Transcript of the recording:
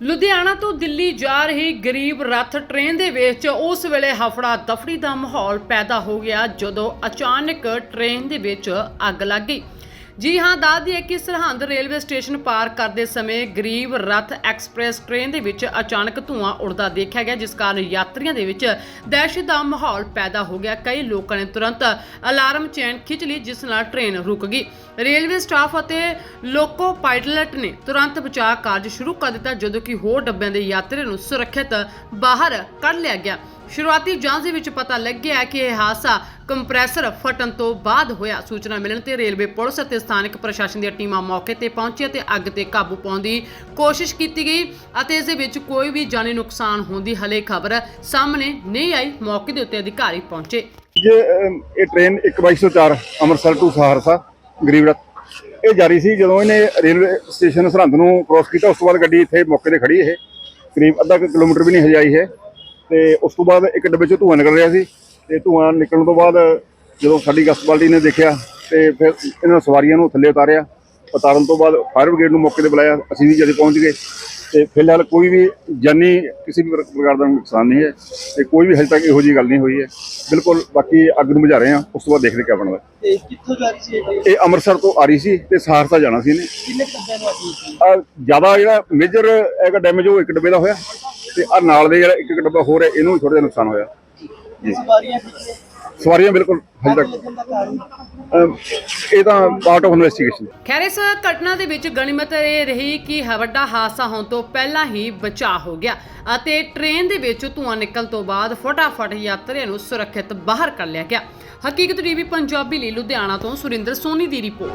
ਲੁਧਿਆਣਾ ਤੋਂ ਦਿੱਲੀ ਜਾ ਰਹੀ ਗਰੀਬ ਰੱਥ ਟ੍ਰੇਨ ਦੇ ਵਿੱਚ ਉਸ ਵੇਲੇ ਹਫੜਾ ਦਫੜੀ ਦਾ ਮਾਹੌਲ ਪੈਦਾ ਹੋ ਗਿਆ ਜਦੋਂ ਅਚਾਨਕ ਟ੍ਰੇਨ ਦੇ ਵਿੱਚ ਅੱਗ ਲੱਗ ਗਈ। ਜੀ ਹਾਂ ਦੱਸ ਦਈਏ ਕਿ ਸਰਹੰਦ ਰੇਲਵੇ ਸਟੇਸ਼ਨ ਪਾਰ ਕਰਦੇ ਸਮੇਂ ਗਰੀਬ ਰੱਥ ਐਕਸਪ੍ਰੈਸ ਟ੍ਰੇਨ ਦੇ ਵਿੱਚ ਅਚਾਨਕ ਧੂੰਆਂ ਉੱਡਦਾ ਦੇਖਿਆ ਗਿਆ, ਜਿਸ ਕਾਰਨ ਯਾਤਰੀਆਂ ਦੇ ਵਿੱਚ ਦਹਿਸ਼ਤ ਦਾ ਮਾਹੌਲ ਪੈਦਾ ਹੋ ਗਿਆ। ਕਈ ਲੋਕਾਂ ਨੇ ਤੁਰੰਤ ਅਲਾਰਮ ਚੈਨ ਖਿੱਚ ਲਈ, ਜਿਸ ਨਾਲ ਟ੍ਰੇਨ ਰੁਕ ਗਈ। ਰੇਲਵੇ ਸਟਾਫ ਅਤੇ ਲੋਕੋ ਪਾਇਲਟ ਨੇ ਤੁਰੰਤ ਬਚਾਅ ਕਾਰਜ ਸ਼ੁਰੂ ਕਰ ਦਿੱਤਾ, ਜਦੋਂ ਕਿ ਹੋਰ ਡੱਬਿਆਂ ਦੇ ਯਾਤਰੀਆਂ ਨੂੰ ਸੁਰੱਖਿਅਤ ਬਾਹਰ ਕੱਢ ਲਿਆ ਗਿਆ। ਸ਼ੁਰੂਆਤੀ ਜਾਂਚ ਦੇ ਵਿੱਚ ਪਤਾ ਲੱਗਿਆ ਕਿ ਇਹ ਹਾਦਸਾ ਕੰਪਰੈਸਰ ਫਟਣ ਤੋਂ ਬਾਅਦ ਹੋਇਆ। ਸੂਚਨਾ ਮਿਲਣ ਤੇ ਰੇਲਵੇ ਪੁਲਿਸ ਅਤੇ ਸਥਾਨਕ ਪ੍ਰਸ਼ਾਸਨ ਦੀਆਂ ਟੀਮਾਂ ਮੌਕੇ ਤੇ ਪਹੁੰਚੀਆਂ ਤੇ ਅੱਗ ਤੇ ਕਾਬੂ ਪਾਉਣ ਦੀ ਕੋਸ਼ਿਸ਼ ਕੀਤੀ ਗਈ ਅਤੇ ਇਸ ਦੇ ਵਿੱਚ ਕੋਈ ਵੀ ਜਾਨੀ ਨੁਕਸਾਨ ਹੋਣ ਦੀ ਹਲੇ ਖਬਰ ਸਾਹਮਣੇ ਨਹੀਂ ਆਈ। ਮੌਕੇ ਦੇ ਉੱਤੇ ਅਧਿਕਾਰੀ ਪਹੁੰਚੇ। ਜੇ ਅਮ, ਇਹ ਟ੍ਰੇਨ 1204 ਅੰਮ੍ਰਿਤਸਰ ਟੂ ਸਹਾਰਸਾ ਗਰੀਬ ਇਹ ਜਾਰੀ ਸੀ ਜਦੋਂ ਇਹਨੇ ਰੇਲਵੇ ਸਟੇਸ਼ਨ ਸਰਹੰਦ ਨੂੰ ਕ੍ਰੋਸ ਕੀਤਾ। ਉਸ ਤੋਂ ਬਾਅਦ ਗੱਡੀ ਇੱਥੇ ਮੌਕੇ ਤੇ ਖੜੀ ਇਹ। ਕਰੀਬ ਅੱਧਾ ਕੁ ਕਿਲੋਮੀਟਰ ਵੀ ਨਹੀਂ ਹਜਾਈ ਹੈ ਤੇ ਉਸ ਤੋਂ ਬਾਅਦ ਇੱਕ ਡੱਬੇ ਚੋਂ ਧੂੰਆਂ ਨਿਕਲ ਰਿਹਾ ਸੀ ਤੇ ਧੂੰਆਂ ਨਿਕਲਣ ਤੋਂ ਬਾਅਦ ਜਦੋਂ ਸਾਡੀ ਗਸਤ ਬਾਲਟੀ ਨੇ ਦੇਖਿਆ ਤੇ ਫਿਰ ਇਹਨਾਂ ਸਵਾਰੀਆਂ ਨੂੰ ਥੱਲੇ ਉਤਾਰਿਆ ਉਤਾਰਨ ਤੋਂ ਬਾਅਦ ਫਾਇਰ ਬ੍ਰਿਗੇਡ ਨੂੰ ਮੌਕੇ ਤੇ ਬੁਲਾਇਆ ਅਸੀਂ ਵੀ ਜਦ ਪਹੁੰਚ ਗਏ ਤੇ ਫਿਲਹਾਲ ਕੋਈ ਵੀ ਜਾਨੀ ਕਿਸੇ ਵੀ ਪ੍ਰਕਾਰ ਦਾ ਨੁਕਸਾਨ ਨਹੀਂ ਹੈ ਤੇ ਕੋਈ ਵੀ ਹਜੇ ਤੱਕ ਇਹੋ ਜਿਹੀ ਗੱਲ ਨਹੀਂ ਹੋਈ ਹੈ। ਬਿਲਕੁਲ ਬਾਕੀ ਅੱਗ ਨੂੰ ਬੁਝਾ ਰਹੇ ਹਾਂ ਉਸ ਤੋਂ ਬਾਅਦ ਦੇਖਦੇ ਕਿਆ ਬਣਦਾ। ਤੇ ਕਿੱਥੋਂ ਜਾ ਰਹੀ ਸੀ ਇਹ ਅੰਮ੍ਰਿਤਸਰ ਤੋਂ ਆ ਰਹੀ ਸੀ ਤੇ ਸਹਾਰਸਾ ਜਾਣਾ ਸੀ ਇਹਨੇ। ਕਿੰਨੇ ਕੁ ਡੱਬਿਆਂ ਨੂੰ ਅੱਗ ਲੱਗੀ? ਆ ਜ਼ਿਆਦਾ ਜਿਹੜਾ ਮੇਜਰ ਹੈਗਾ ਡੈਮੇਜ ਉਹ ਇੱਕ ਡੱਬੇ ਦਾ ਹੋਇਆ। ਤੇ ਆ ਨਾਲ ਦੇ ਜਿਹੜਾ ਇੱਕ ਇੱਕ ਡੱਬਾ ਹੋਰ ਹੈ ਇਹਨੂੰ ਵੀ ਥੋੜਾ ਜਿਹਾ ਨੁਕਸਾਨ ਹੋਇਆ। ਜੀ। ਸਵਾਰੀਆਂ ਬਿਲਕੁਲ ਹਜੇ ਤੱਕ। ਇਹ ਤਾਂ ਪਾਰਟ ਆਫ ਇਨਵੈਸਟੀਗੇਸ਼ਨ ਖੈਰ ਇਸ ਘਟਨਾ ਦੇ ਵਿੱਚ ਗਣਿਮਤ ਇਹ ਰਹੀ ਕਿ ਹ- ਵੱਡਾ ਹਾਦਸਾ ਹੋਣ ਤੋਂ ਪਹਿਲਾਂ ਹੀ ਬਚਾਅ ਹੋ ਗਿਆ ਅਤੇ ਟ੍ਰੇਨ ਦੇ ਵਿੱਚ ਧੂੰਆਂ ਨਿਕਲ ਤੋਂ ਬਾਅਦ ਫਟਾਫਟ ਯਾਤਰੀਆਂ ਨੂੰ ਸੁਰੱਖਿਅਤ ਬਾਹਰ ਕਰ ਲਿਆ ਗਿਆ। ਹਕੀਕਤ ਟੀਵੀ ਪੰਜਾਬੀ ਲਈ ਲੁਧਿਆਣਾ ਤੋਂ ਸੁਰਿੰਦਰ ਸੋਨੀ ਦੀ ਰਿਪੋਰਟ।